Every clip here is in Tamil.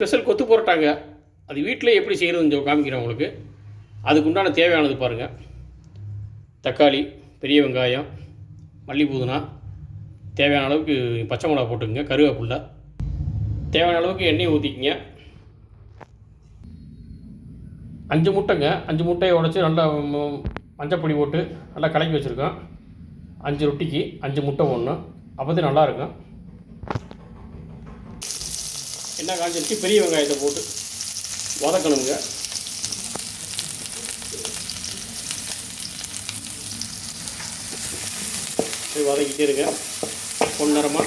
ஸ்பெஷல் கொத்து புரோட்டாங்க. அது வீட்டில் எப்படி செய்கிறதுன்னு கொஞ்சம் காமிக்கிறேன் உங்களுக்கு. அதுக்கு உண்டான தேவையானது பாருங்கள் தக்காளி பெரிய வெங்காயம் மல்லிப்பூதுனா தேவையான அளவுக்கு பச்சை மிளகா போட்டுக்கங்க கருவேப்பில்லை. தேவையான அளவுக்கு எண்ணெய் ஊற்றிக்கிங்க அஞ்சு முட்டைங்க. அஞ்சு முட்டையை உடச்சி நல்லா மஞ்சப்பொடி போட்டு நல்லா கலக்கி வச்சுருக்கோம். அஞ்சு ரொட்டிக்கு அஞ்சு முட்டை ஒன்று அப்போ தான் என்ன காஞ்சிருச்சு? பெரிய வெங்காயத்தை போட்டு வதக்கணுங்க. வதக்கிட்டே இருங்க. பொன்னரமாக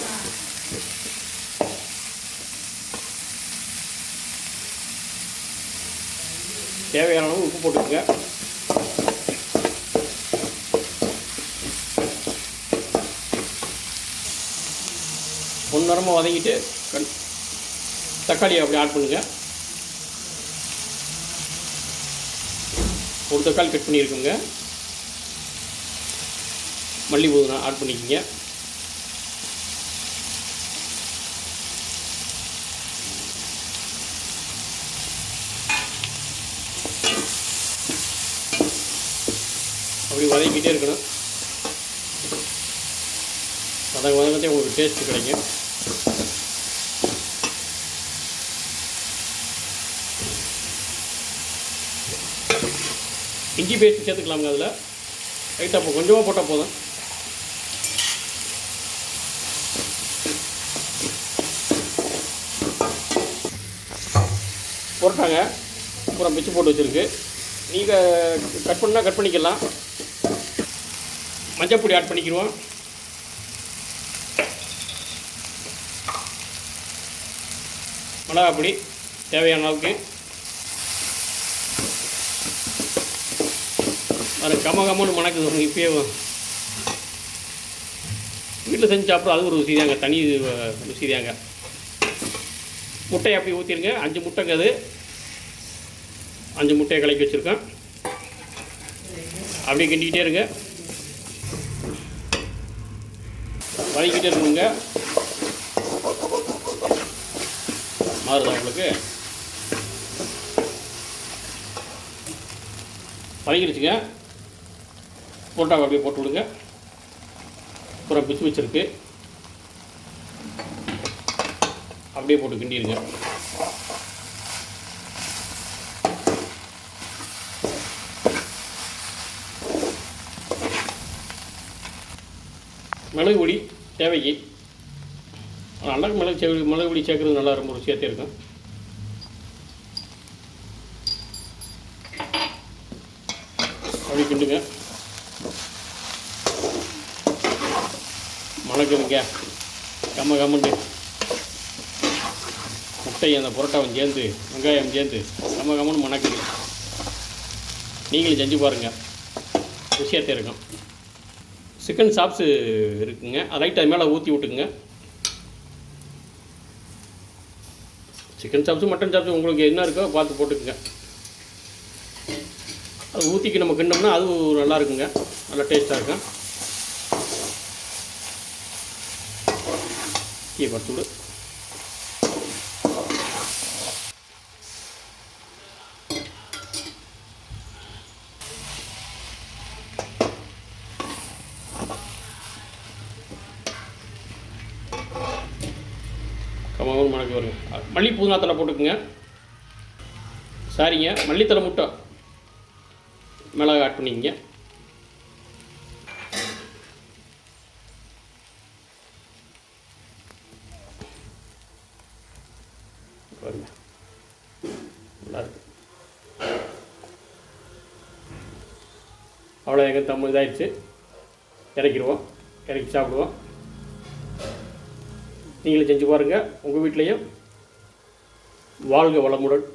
தேவையான அளவு உப்பு போட்டுக்கோங்க. பொன்னரமாக வதக்கிட்டு கண் தக்காளியை அப்படி ஆட் பண்ணுங்கள் ஒரு தக்காளி கட் பண்ணியிருக்கோங்க. மல்லி புதினா ஆட் பண்ணிக்கோங்க. அப்படி வதக்கிட்டே இருக்கணும். வதங்க வதங்கத்தே உங்களுக்கு டேஸ்ட்டு கிடைக்கும். இஞ்சி பேஸ்ட் சேர்த்துக்கலாமுங்க அதில். லைட்டாக இப்போ கொஞ்சமாக போட்டால் போதும். போட்டாங்க. அப்புறம் பிச்சு போட்டு வச்சுருக்கு. நீங்கள் கட் பண்ணால் கட் பண்ணிக்கலாம். மஞ்சள் பொடி ஆட் பண்ணிக்கிடுவோம். மிளகாப்பொடி தேவையான அளவுக்கு. அது கம கமன்னு மணக்குது பாருங்க இப்பயே. வீட்டில் செஞ்சு சாப்பிட்ற அது ஒரு ருசி தாங்க தனி ருசி தாங்க. முட்டையை அப்படி ஊற்றிருங்க அஞ்சு முட்டைங்க அது. அஞ்சு முட்டையை கலக்கி வச்சுருக்கேன். அப்படியே கிண்டிக்கிட்டே இருங்க. வதக்கிட்டே இருக்கணுங்க. மாறுதா உங்களுக்கு? வதக்கிடுச்சுங்க. போட்டாவை அப்படியே போட்டு விடுங்க. அப்புறம் பிச்சு வச்சுருக்கு. அப்படியே போட்டு கிண்டிடுங்க. மிளகு பொடி தேவைக்கு. அண்ணாக்கு மிளகு சே மிளகு பொடி சேர்க்குறது நல்லா ரொம்ப ருசியாக இருக்கும். அப்படி கிண்டுங்க. மணக்குதுங்க கம்ம கம்முண்டு முட்டை அந்த புரோட்டாவும் சேர்ந்து வெங்காயம் சேர்ந்து கம்ம கம்முன்னு மணக்குது. நீங்களும் செஞ்சு பாருங்கள் ருசியாக இருக்கும். சிக்கன் சாப்ஸு இருக்குங்க. அதை லைட் அது மேலே ஊற்றி விட்டுக்குங்க. சிக்கன் சாப்ஸு மட்டன் சாப்ஸு உங்களுக்கு என்ன இருக்கோ பார்த்து போட்டுக்குங்க. அது ஊற்றிக்கு நம்ம கிண்டோம்னா அது நல்லா இருக்குங்க நல்லா டேஸ்ட்டாக இருக்கும். டீ பத்து விடு கமாவும் மணக்கு வருங்க மல்லி புதினா தலை போட்டுக்குங்க. சாரிங்க மல்லித்தலை முட்டை. மிளகா ஆட் பண்ணிக்கங்க. பாருங்க. நல்லாயிருக்கு அவ்வளோ எங்கள் தமிழ் இதாகிடுச்சு இறக்கிடுவோம். இறக்கி சாப்பிடுவோம். நீங்களும் செஞ்சு பாருங்கள் உங்கள் வீட்லேயும் வாழ்க வளமுடன்.